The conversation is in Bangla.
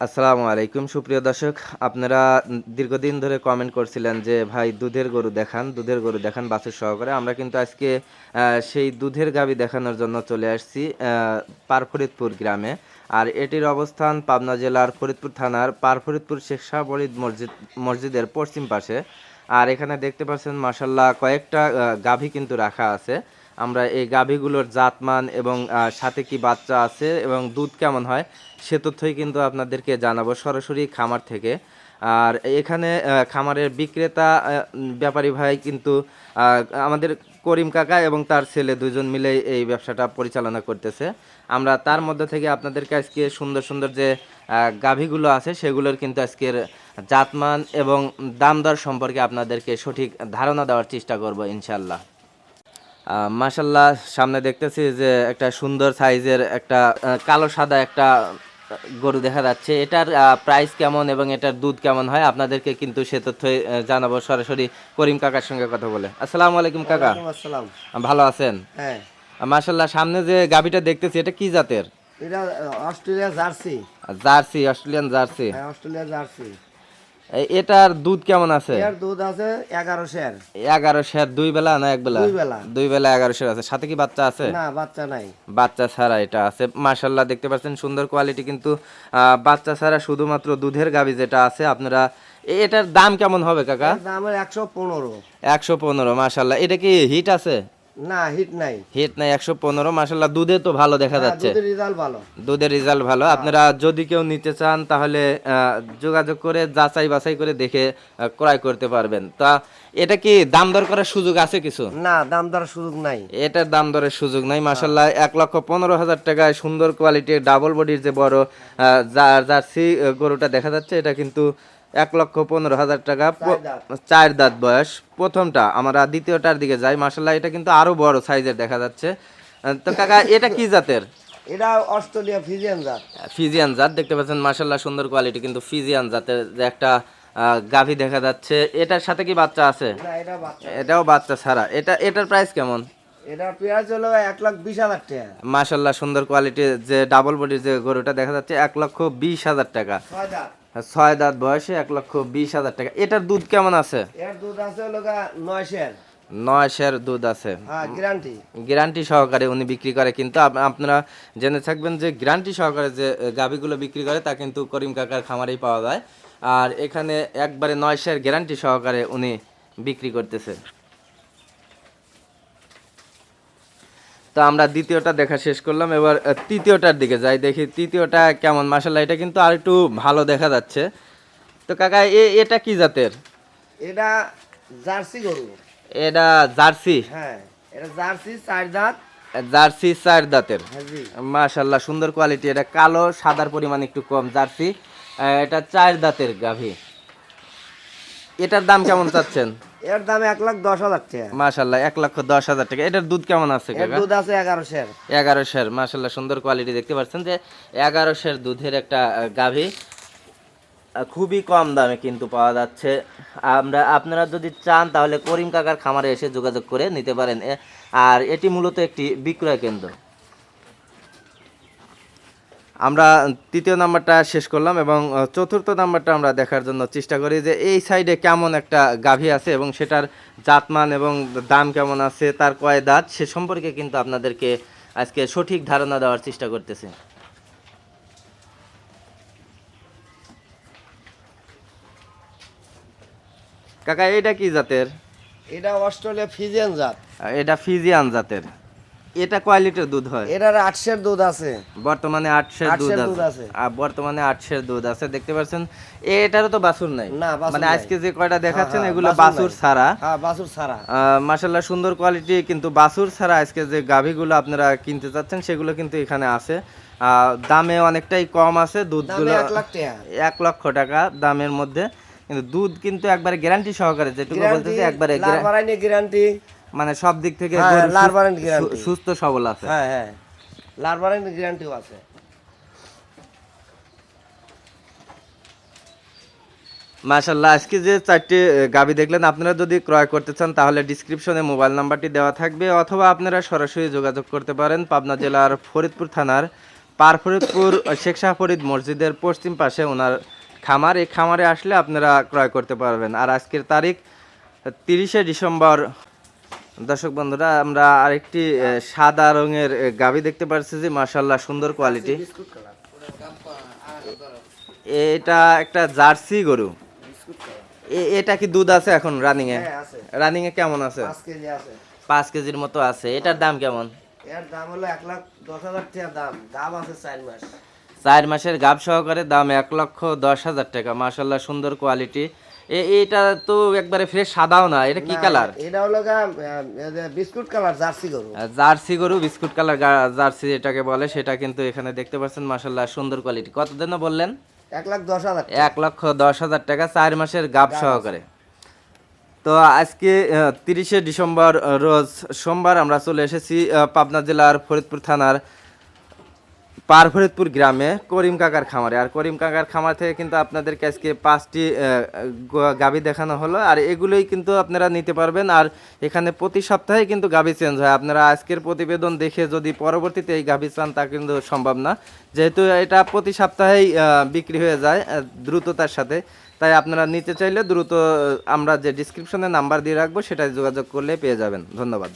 আসসালামু আলাইকুম, সুপ্রিয় দর্শক। আপনারা দীর্ঘদিন ধরে কমেন্ট করছিলেন যে, ভাই, দুধের গরু দেখান, দুধের গরু দেখান বাছুর সহকারে। আমরা কিন্তু আজকে সেই দুধের গাবি দেখানোর জন্য চলে আসছি পারফরিদপুর গ্রামে। আর এটির অবস্থান পাবনা জেলার ফরিদপুর থানার পারফরিদপুর শেখ শাহবলিদ মসজিদ, মসজিদের পশ্চিম পাশে। আর এখানে দেখতে পাচ্ছেন মাসাল্লাহ কয়েকটা গাভী কিন্তু রাখা আছে। আমরা এই গাভীগুলোর জাতমান এবং সাথে কি বাচ্চা আছে এবং দুধ কেমন হয়, সে তথ্যই কিন্তু আপনাদেরকে জানাব সরাসরি খামার থেকে। আর এখানে খামারের বিক্রেতা ব্যাপারী ভাই কিন্তু আমাদের করিম কাকা এবং তার ছেলে দুজন মিলে এই ব্যবসাটা পরিচালনা করতেছে। আমরা তার মধ্যে থেকে আপনাদেরকে আজকে সুন্দর সুন্দর যে গাভীগুলো আছে, সেগুলোর কিন্তু আজকের জাতমান এবং দাম দর সম্পর্কে আপনাদেরকে সঠিক ধারণা দেওয়ার চেষ্টা করব ইনশাল্লাহ আহ, মাশাল্লাহ সামনে দেখতেছি যে একটা সুন্দর সাইজের একটা কালো সাদা একটা গরু দেখা যাচ্ছে। এটার প্রাইস কেমন এবং এটার দুধ কেমন হয় আপনাদেরকে কিন্তু সে তথ্য জানাব। সরাসরি করিম কাকার সঙ্গে কথা বলে। আসসালামু আলাইকুম কাকা। আসসালাম। ভালো আছেন? হ্যাঁ। মাশাল্লাহ সামনে যে গাবিটা দেখতেছি এটা কি জাতের? এটা Australia jersey. Jersey Australian jersey. হ্যাঁ অস্ট্রেলিয়া জার্সি। এটার দুধ কেমন আছে? এর দুধ আছে শের। শের দুই বেলা না এক বেলা? দুই বেলা। দুই বেলা এগারো শের আছে। সাথে কি বাচ্চা আছে? না বাচ্চা নাই। বাচ্চা ছাড়া এটা আছে। মাশাল্লাহ দেখতে পাচ্ছেন সুন্দর কোয়ালিটি কিন্তু আহ, বাচ্চা ছাড়া শুধুমাত্র দুধের গাবি যেটা আছে আপনারা এটার দাম কেমন হবে কাকা? দাম একশো পনেরো। একশো পনেরো মাশাল্লাহ এটা কি হিট আছে? না হিট নাই। হিট নাই একশো পনেরো। মাশাল্লাহ দুধে তো ভালো দেখা হ্যাঁ, যাচ্ছে। দুধের রেজাল্ট ভালো। দুধের রেজাল্ট ভালো। আপনারা যদি কেউ নিতে চান তাহলে যোগাযোগ করে যাচাই বাছাই করে দেখে ক্রয় করতে পারবেন। তা এটা কি দাম দর করার সুযোগ আছে কিছু? না দাম দর সুযোগ নাই। এটার দাম দরের সুযোগ নাই। মাসাল্লাহ এক লক্ষ পনেরো হাজার টাকায় সুন্দর কোয়ালিটির ডাবল বডির যে বড় জার্সি গরুটা দেখা যাচ্ছে এটা কিন্তু এক লক্ষ পনেরো হাজার টাকা চার দাঁত। বয়স। প্রথমটা আমরা দ্বিতীয়টার দিকে যাই। মাসাল্লাহ এটা কিন্তু আরও বড় সাইজের দেখা যাচ্ছে। তো কাকা এটা কি জাতের? এটা অস্ট্রেলিয়া ফিজিয়ান জাত। ফিজিয়ান জাত দেখতে পাচ্ছেন মাসাল্লাহ সুন্দর কোয়ালিটি কিন্তু ফিজিয়ান জাতের যে একটা গাভী দেখা যাচ্ছে। এটার সাথে কি বাচ্চা আছে? এটাও বাচ্চা। ছাড়া। এটা এটার প্রাইস কেমন? এটা পেঁয়াজ হলো এক লাখ বিশ হাজার টাকা। মাশাল্লাহ সুন্দর কোয়ালিটির যে ডাবল বডির যে গরুটা দেখা যাচ্ছে এক লক্ষ বিশ হাজার টাকা। ছয় দাঁত বয়সে এক লক্ষ বিশ হাজার টাকা। এটার দুধ কেমন আছে? এর দুধ আছে হলো নয় শের নয় শের দুধ আছে। গ্যারান্টি গ্যারান্টি সহকারে উনি বিক্রি করে কিন্তু আপনারা জেনে থাকবেন যে গ্যারান্টি সহকারে যে গাভীগুলো বিক্রি করে তা কিন্তু করিম কাকার খামারেই পাওয়া যায়। আর এখানে একবারে নয় শের গ্যারান্টি সহকারে উনি বিক্রি করতেছে। তো আমরা দ্বিতীয়টা দেখা শেষ করলাম। এবার তৃতীয়টার দিকে যাই দেখি তৃতীয়টা কেমন। মাসাল্লাহ এটা কিন্তু আর একটু ভালো দেখা যাচ্ছে। তো কাকা এ- এটা কি জাতের? এটা জার্সি গরু। এটা জার্সি? হ্যাঁ এটা জার্সি চার দাঁত জার্সি চার দাঁতের হ্যাঁ মাশাল্লাহ সুন্দর কোয়ালিটি। এটা কালো সাদার পরিমাণ একটু কম জার্সি। এটা চার দাঁতের গাভী। এটার দাম কেমন চাচ্ছেন? এর দাম এক লাখ দশ হাজার টাকা। মাশাল্লাহ এক লক্ষ দশ হাজার টাকা। এটার দুধ কেমন আছে দুধ আছে এগারো শের এগারো শের মাশাল্লাহ সুন্দর কোয়ালিটি দেখতে পাচ্ছেন যে এগারো শের দুধের একটা গাভী। খুবই কম দামে কিন্তু পাওয়া যাচ্ছে। আমরা আপনারা যদি চান তাহলে করিম কাকার খামারে এসে যোগাযোগ করে নিতে পারেন। আর এটি মূলত একটি বিক্রয় কেন্দ্র। আমরা তৃতীয় নাম্বারটা শেষ করলাম এবং চতুর্থ নাম্বারটা আমরা দেখার জন্য চেষ্টা করি যে এই সাইডে কেমন একটা গাভী আছে এবং সেটার জাতমান এবং দাম কেমন আছে তার কয় দাঁত সে সম্পর্কে কিন্তু আপনাদেরকে আজকে সঠিক ধারণা দেওয়ার চেষ্টা করতেছি। কাকা এটা কি জাতের? এটা অস্ট্রেলিয়া ফিজিয়ান জাত। এটা ফিজিয়ান জাতের। এটা কয় লিটার দুধ হয়? এটার আটশের দুধ আছে। বর্তমানে আটশের দুধ আছে। আর বর্তমানে আটশের দুধ আছে দেখতে পাচ্ছেন? এটারও তো বাছুর নাই। না, মানে আজকে যে কয়টা দেখাচ্ছেন হ্যাঁ, এগুলো বাছুর বাছুর ছাড়া। হ্যাঁ বাছুর ছাড়া। মাসাল্লাহ সুন্দর কোয়ালিটি কিন্তু বাছুর ছাড়া আজকে যে গাভীগুলো আপনারা কিনতে চাচ্ছেন সেগুলো কিন্তু এখানে আছে। দামে অনেকটাই কম আছে দুধগুলো এক লক্ষ টাকা দামের মধ্যে। কিন্তু দুধ কিন্তু একবারে গ্যারান্টি সহকারে যেটুকু বলতেছে একবারে গ্যারান্টি মানে সব দিক থেকে লার সুস্থ- সবল আছে। হ্যাঁ হ্যাঁ। লার বাড়াইনি গ্যারান্টিও আছে। মাশাল্লাহ আজকে যে চারটি গাবি দেখলেন আপনারা যদি ক্রয় করতে চান তাহলে ডিসক্রিপশনে মোবাইল নাম্বারটি দেওয়া থাকবে অথবা আপনারা সরাসরি যোগাযোগ করতে পারেন পাবনা জেলার ফরিদপুর থানার পার ফরিদপুর শেখ শাহ ফরিদ মসজিদের পশ্চিম পাশে ওনার খামার। এই খামারে আসলে আপনারা ক্রয় করতে পারবেন। আর আজকের তারিখ তিরিশে ডিসেম্বর দর্শক বন্ধুরা আমরা আরেকটি সাদা রঙের গাভী দেখতে পাচ্ছি যে মাশাল্লাহ সুন্দর কোয়ালিটি। এটা একটা জার্সি গরু। এটা কি দুধ আছে এখন রানিং এ? হ্যাঁ রানিং এ কেমন আছে? পাঁচ কেজি পাঁচ কেজির মতো আছে। এটার দাম কেমন? এর দাম হলো এক লাখ দশ হাজার টাকা দাম। দাম আছে চার মাস। চার মাসের গাব সহকারে দাম এক লক্ষ দশ হাজার টাকা। মাশাল্লাহ সুন্দর কোয়ালিটি। এটা তো একবারে ফ্রেশ সাদাও না এটা কি কালার এটা হলো বিস্কুট কালার জার্সি গরু। জার্সি গরু বিস্কুট কালার জার্সি যেটাকে বলে সেটা কিন্তু এখানে দেখতে পাচ্ছেন মাশাল্লাহ সুন্দর কোয়ালিটি কত দিন বললেন? এক লাখ দশ হাজার এক লক্ষ দশ হাজার টাকা চার মাসের গাব সহকারে। তো আজকে তিরিশে ডিসেম্বর রোজ সোমবার আমরা চলে এসেছি পাবনা জেলার ফরিদপুর থানার পার ফরিদপুর গ্রামে করিম কাকার খামারে। আর করিম কাকার খামার থেকে কিন্তু আপনাদেরকে আজকে পাঁচটি গাবি দেখানো হলো। আর এগুলোই কিন্তু আপনারা নিতে পারবেন। আর এখানে প্রতি সপ্তাহে কিন্তু গাবি চেঞ্জ হয়। আপনারা আজকের প্রতিবেদন দেখে যদি পরবর্তীতে এই গাবি চান, তা কিন্তু সম্ভব না। যেহেতু এটা প্রতি সপ্তাহেই বিক্রি হয়ে যায় দ্রুততার সাথে। তাই আপনারা নিতে চাইলে দ্রুত আমরা যে ডিসক্রিপশনে নাম্বার দিয়ে রাখব, সেটায় যোগাযোগ করলে পেয়ে যাবেন। ধন্যবাদ।